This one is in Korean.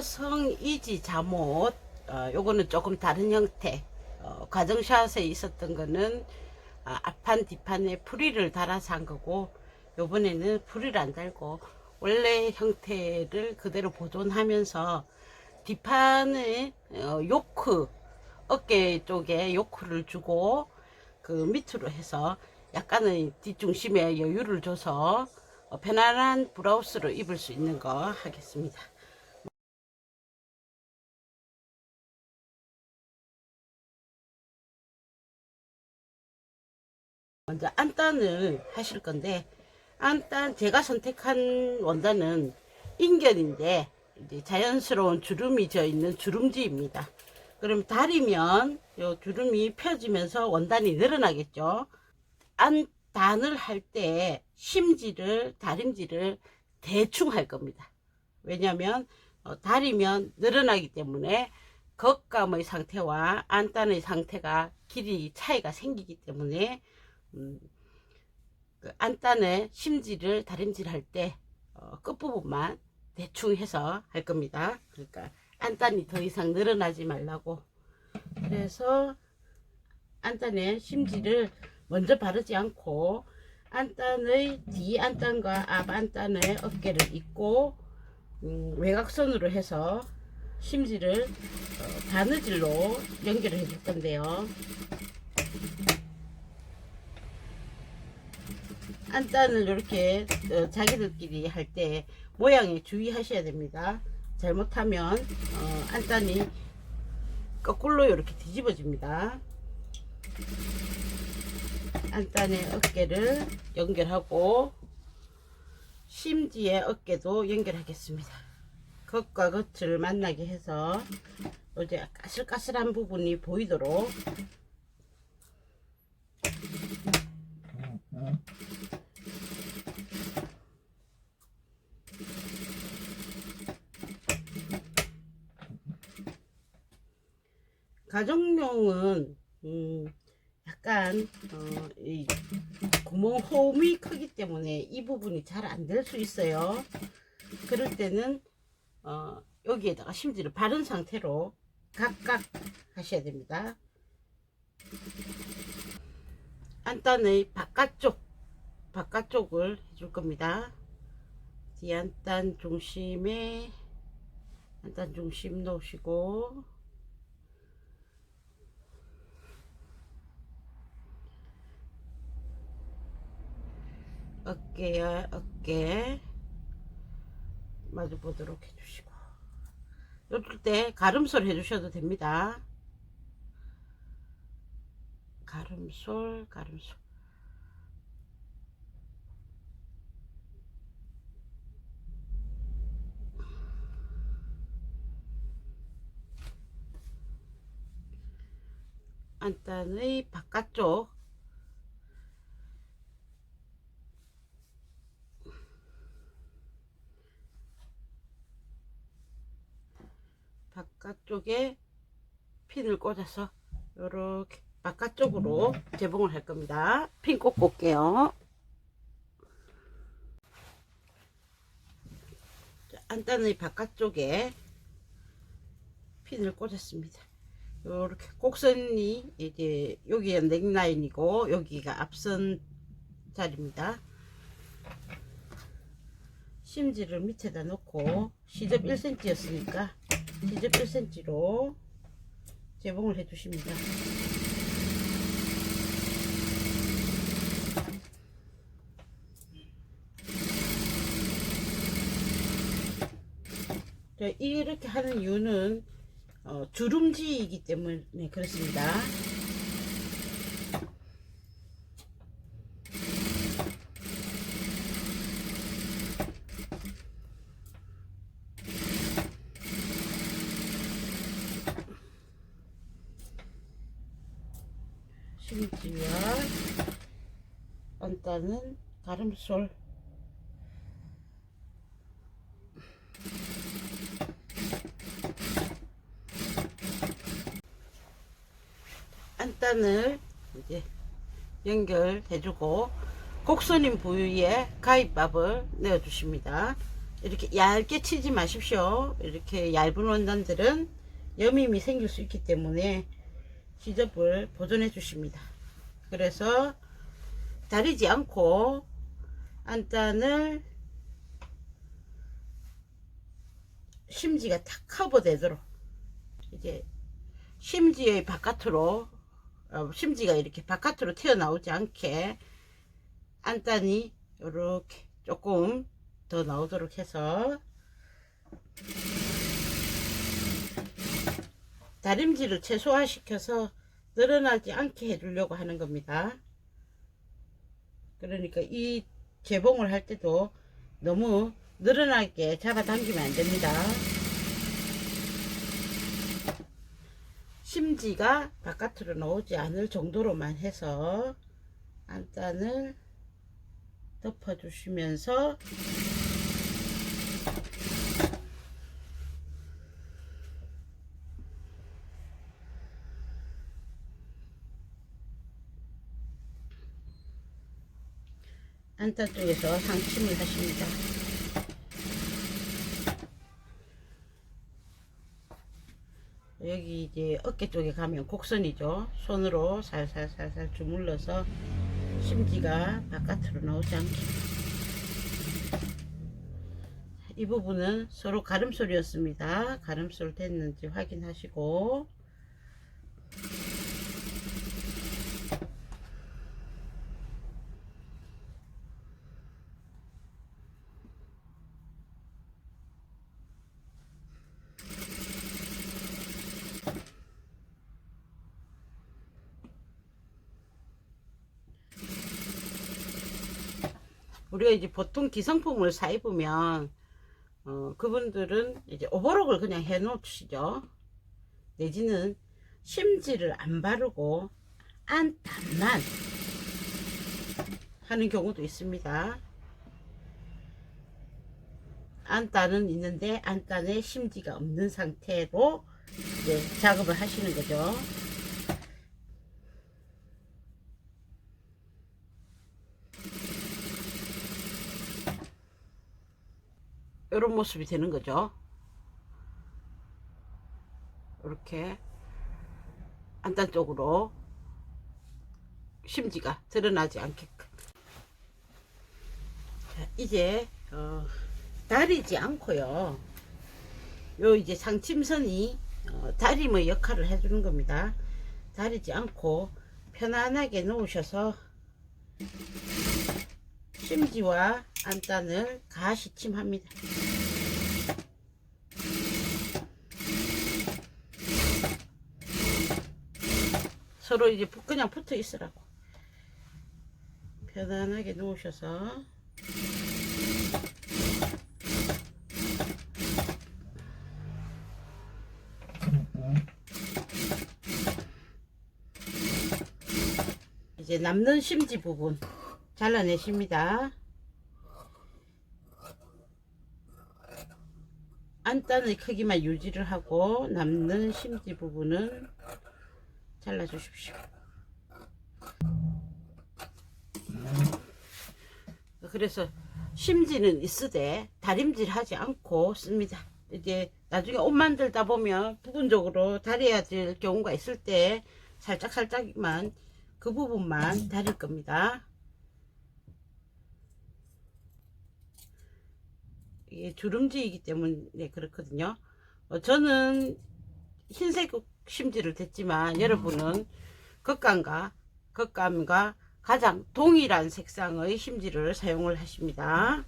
성이지 잠옷 어, 요거는 조금 다른 형태 어, 과정샷에 있었던 거는 아, 앞판 뒷판에 프리를 달아서 한 거고 요번에는 프리를 안 달고 원래 형태를 그대로 보존하면서 뒷판에 어, 요크 어깨 쪽에 요크를 주고 그 밑으로 해서 약간의 뒷중심에 여유를 줘서 어, 편안한 브라우스를 입을 수 있는 거 하겠습니다. 먼저 안단을 하실 건데 안단 제가 선택한 원단은 인견인데 이제 자연스러운 주름이 져 있는 주름지입니다. 그럼 다리면 요 주름이 펴지면서 원단이 늘어나겠죠. 안단을 할 때 심지를 다림질을 대충 할 겁니다. 왜냐하면 어, 다리면 늘어나기 때문에 겉감의 상태와 안단의 상태가 길이 차이가 생기기 때문에 음, 그 안단의 심지를 다림질 할 때 어, 끝부분만 대충 해서 할 겁니다. 그러니까 안단이 더 이상 늘어나지 말라고. 그래서 안단의 심지를 먼저 바르지 않고 안단의 뒤 안단과 앞 안단의 어깨를 잇고 음, 외곽선으로 해서 심지를 어, 바느질로 연결을 해줄 건데요. 안단을 이렇게 어, 자기들끼리 할 때 모양에 주의하셔야 됩니다. 잘못하면 어, 안단이 거꾸로 이렇게 뒤집어집니다. 안단의 어깨를 연결하고 심지의 어깨도 연결하겠습니다. 겉과 겉을 만나게 해서 이제 까슬까슬한 부분이 보이도록 가정용은 음, 약간 어, 이 구멍 홈이 크기 때문에 이 부분이 잘 안 될 수 있어요. 그럴 때는 어, 여기에다가 심지를 바른 상태로 각각 하셔야 됩니다. 안단의 바깥쪽 바깥쪽을 해줄 겁니다. 뒤안단 중심에 안단 중심 놓으시고 어깨야 어깨. 마주 보도록 해주시고. 이럴 때 가름솔 해주셔도 됩니다. 가름솔 가름솔. 안단의 바깥쪽 바깥쪽에 핀을 꽂아서 이렇게 바깥쪽으로 재봉을 할 겁니다. 핀 꽂고 올게요. 자, 안단의 바깥쪽에 핀을 꽂았습니다. 이렇게 곡선이 이제 여기가 넥라인이고 여기가 앞선 자리입니다. 심지를 밑에다 놓고 시접 1cm였으니까 시접 1cm로 재봉을 해 주십니다. 이렇게 하는 이유는 어, 주름지이기 때문에 그렇습니다. 심지와 안단은 가름솔 안단을 이제 연결해주고 곡선인 부위에 가위밥을 내어주십니다. 이렇게 얇게 치지 마십시오. 이렇게 얇은 원단들은 여밈이 생길 수 있기 때문에 시접을 보존해 주십니다. 그래서 다리지 않고 안단을 심지가 탁 커버되도록 이제 심지의 바깥으로 어, 심지가 이렇게 바깥으로 튀어나오지 않게 안단이 이렇게 조금 더 나오도록 해서 다림질을 최소화시켜서 늘어나지 않게 해주려고 하는 겁니다. 그러니까 이 재봉을 할 때도 너무 늘어나게 잡아당기면 안 됩니다. 심지가 바깥으로 나오지 않을 정도로만 해서 안단을 덮어주시면서 안단 쪽에서 상침을 하십니다. 여기 이제 어깨 쪽에 가면 곡선이죠. 손으로 살살살살 주물러서 심지가 바깥으로 나오지 않게. 이 부분은 서로 가름솔이었습니다. 가름솔 됐는지 확인하시고 우리가 이제 보통 기성품을 사 입으면 어, 그분들은 이제 오버록을 그냥 해 놓으시죠. 내지는 심지를 안 바르고 안단만 하는 경우도 있습니다. 안단은 있는데 안단에 심지가 없는 상태로 이제 작업을 하시는 거죠. 이런 모습이 되는 거죠. 이렇게 안단 쪽으로 심지가 드러나지 않게끔. 자, 이제 어, 다리지 않고요. 요 이제 상침선이 어, 다림의 역할을 해주는 겁니다. 다리지 않고 편안하게 놓으셔서 심지와 안단을 가시침합니다. 서로 이제 부- 그냥 붙어 있으라고. 편안하게 놓으셔서 이제 남는 심지 부분 잘라내십니다. 안단의 크기만 유지를 하고 남는 심지 부분은 잘라 주십시오. 그래서 심지는 있으되 다림질 하지 않고 씁니다. 이제 나중에 옷 만들다 보면 부분적으로 다려야 될 경우가 있을 때 살짝 살짝만 그 부분만 다릴 겁니다. 이게 주름지이기 때문에 그렇거든요. 어, 저는 흰색 심지를 댔지만 여러분은 겉감과 겉감과 가장 동일한 색상의 심지를 사용을 하십니다.